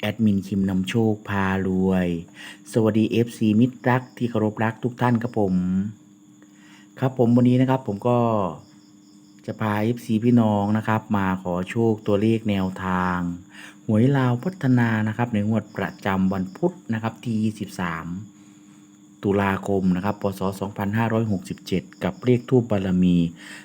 แอดมินคิมนำโชคพารวย สวัสดี FC มิตรรักที่เคารพรักทุกท่านครับผม ครับผมวันนี้นะครับผมก็จะพา FC พี่น้องนะครับ มาขอโชคตัวเลขแนวทาง หวยลาวพัฒนานะครับ ในงวดประจำวันพุธนะครับที่23 ตุลาคมนะครับพศ 2567 กับเลขทูปบารมี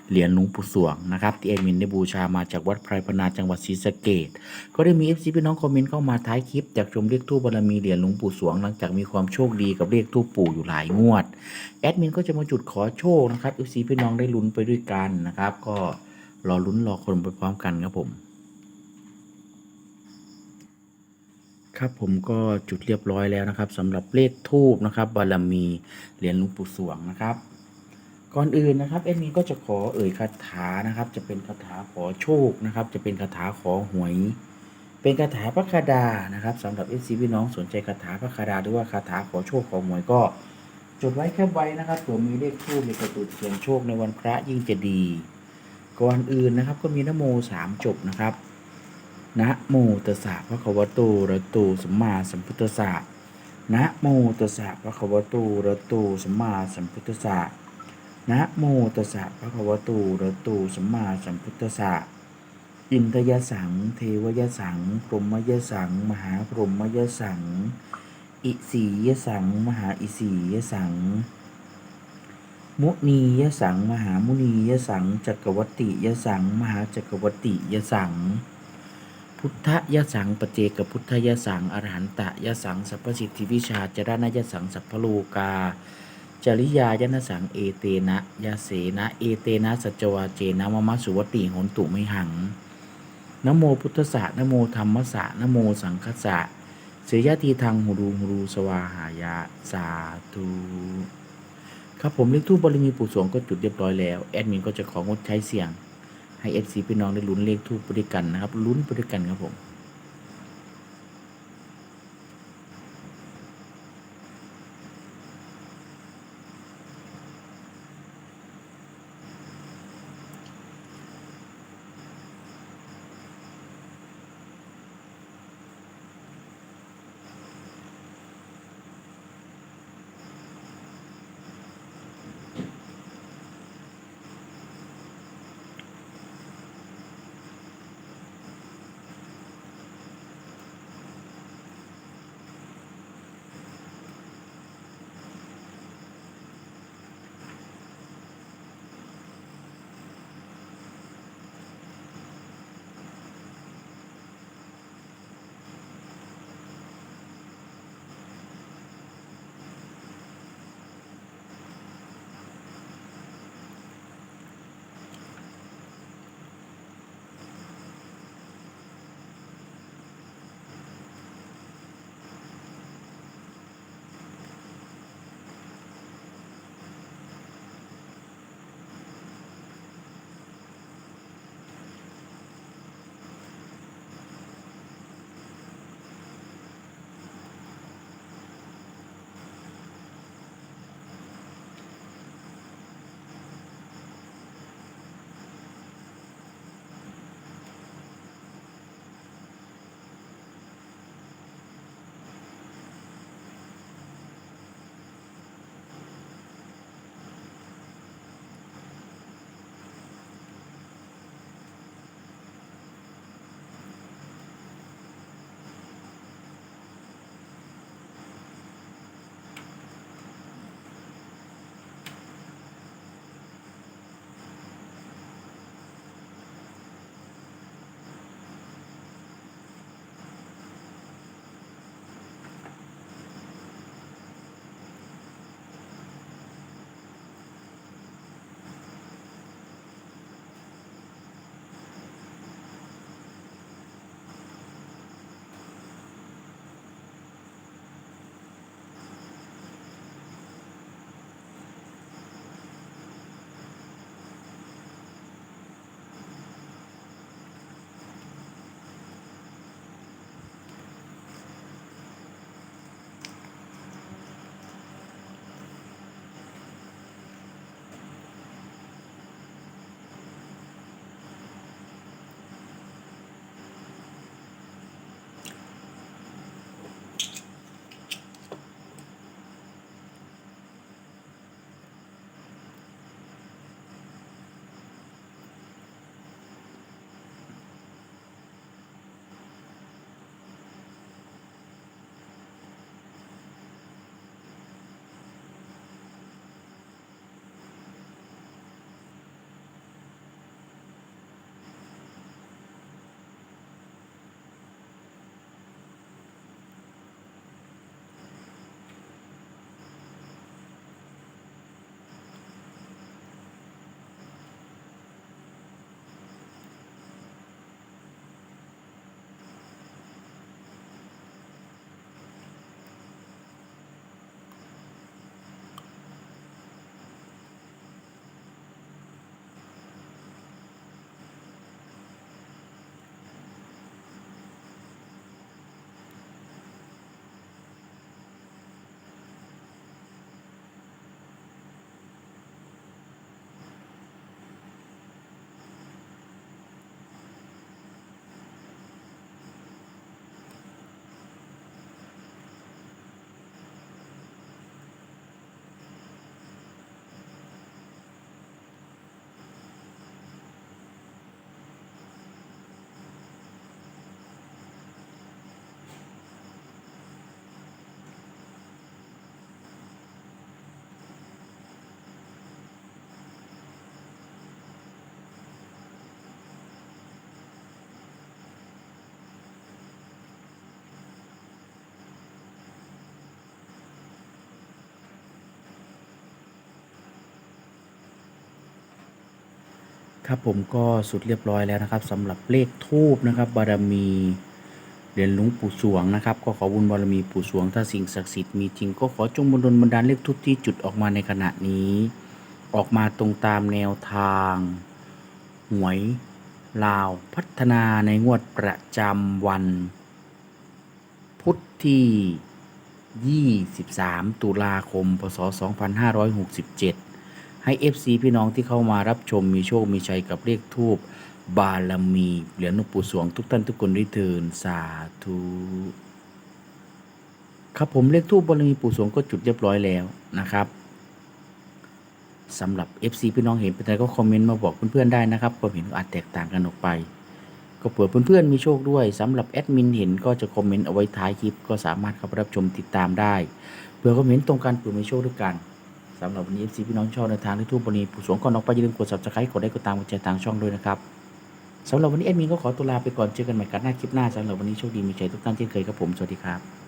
เหรียญหลวงปู่สวงนะครับที่เอดมินได้บูชามาจากวัดไพรพนาจังหวัดศรีสะเกดก็ได้มี FC พี่น้องคอมเมนต์เข้ามาท้ายคลิปจากชมเลขทูปบารมีเหรียญหลวงปู่สวงหลังจากมีความโชคดีกับเลขทูปปู่อยู่หลายงวดแอดมินก็จะมาจุดขอโชคนะครับ FC พี่น้องได้ลุ้นไปด้วยกันนะครับ ก็รอลุ้นรอคนไปพร้อมกันครับผม ครับผมก็จุดเรียบร้อยแล้วนะครับสำหรับเลขทูบนะครับบารมีเหรียญหลวงปู่สวงนะครับ ก่อนอื่นนะครับเอ็มีก็จะขอเอ่ยคาถานะครับ จะเป็นคาถาขอโชคนะครับ จะเป็นคาถาขอหวย เป็นคาถาพระคาดานะครับสำหรับเอซีพี่น้องสนใจคาถาพระคาดาหรือว่าคาถาขอโชคขอหวยก็จดไว้แค่ไว้นะครับเผื่อมีเลขทูบในกระตุดเสียงโชคในวันพระยิ่งจะดี ก่อนอื่นนะครับ ก็มีนโมสามจบนะครับ นะโมตัสสะภะคะวะตอะระหะโตสัมมาสัมพุทธัสสะนะโมตัสสะภะคะวะตอะระหะโตสัมมาสัมพุทธัสสะนะโมตัสสะภะคะวะตอะระหะโตสัมมาสัมพุทธัสสะอินทยสัง เทวยสังพรหมยสัง มหาพรหมยสัง อิสียสัง มหาอิสียสัง มุนียสัง มหามุนียสังจักรวัตติยสัง มหาจักรวัตติยสัง พุทธยสังปเจกพุทธยสังอรหันตยสังสัพพสิทธิวิชาจรณยสังสัพพโลกา จริยายนสังเอเตนะยาเสนะเอเตนะสัจวาเจนะมะมะสุวติหนตุไม่หังนโมพุทธสะนะโมธรรมสะนะโมสังคสสะเสยยะทีทางหูรูหูรูสวาหายะสาธุครับผมเลขทูปบารมีปู่สวงก็จุดเรียบร้อยแล้ว แอดมินก็จะของดใช้เสียง ให้เอสซีพี่น้องได้ลุ้นเลขทูปไปด้วยกันนะครับลุ้นไปด้วยกันครับผม ครับผมก็สุดเรียบร้อยแล้วนะครับสำหรับเลขทูบนะครับบารมีเหรียญหลวงปู่สวงนะครับก็ขอบุญบารมีปู่สวงถ้าสิ่งศักดิ์สิทธิ์มีจริงก็ขอจงบุญดลบันดาลเลขทูบที่จุดออกมาในขณะนี้ ออกมาตรงตามแนวทางหวยลาวพัฒนาในงวดประจำวัน พุธที่ 23 ตุลาคม พศ 2567 ให้ FC พี่น้องที่เข้ามารับชมมีโชค มีชัยกับเลขทูบบารมีเหรียญหลวงปู่สวงทุกท่านทุกคนด้วยเทินสาธุครับผมเลขทูบบารมีปู่สวงก็จุดเรียบร้อยแล้วนะครับสำหรับ FC พี่น้องเห็นเป็นไรก็คอมเมนต์มาบอกเพื่อนๆได้นะครับความเห็นอาจแตกต่างกันออกไป ก็เผื่อเพื่อนๆมีโชคด้วยสำหรับแอดมินเห็นก็จะคอมเมนต์เอาไว้ท้ายคลิป ก็สามารถเข้าไปรับชมติดตามได้เผื่อคอมเมนต์ตรงกันเผื่อมีโชคด้วยกัน สำหรับวันนี้ซีพี่น้องชอบในทางที่ทุกปนีผู้สวงก่อนออกไปอย่าลืมกด subscribe กดไลค์กดตามกดแชร์ทางช่องด้วยนะครับสำหรับวันนี้แอดมินก็ขอตัวลาไปก่อนเจอกันใหม่กันหน้าคลิปหน้าสำหรับวันนี้โชคดีมีชัยทุกท่านเช่นเคยครับผมสวัสดีครับ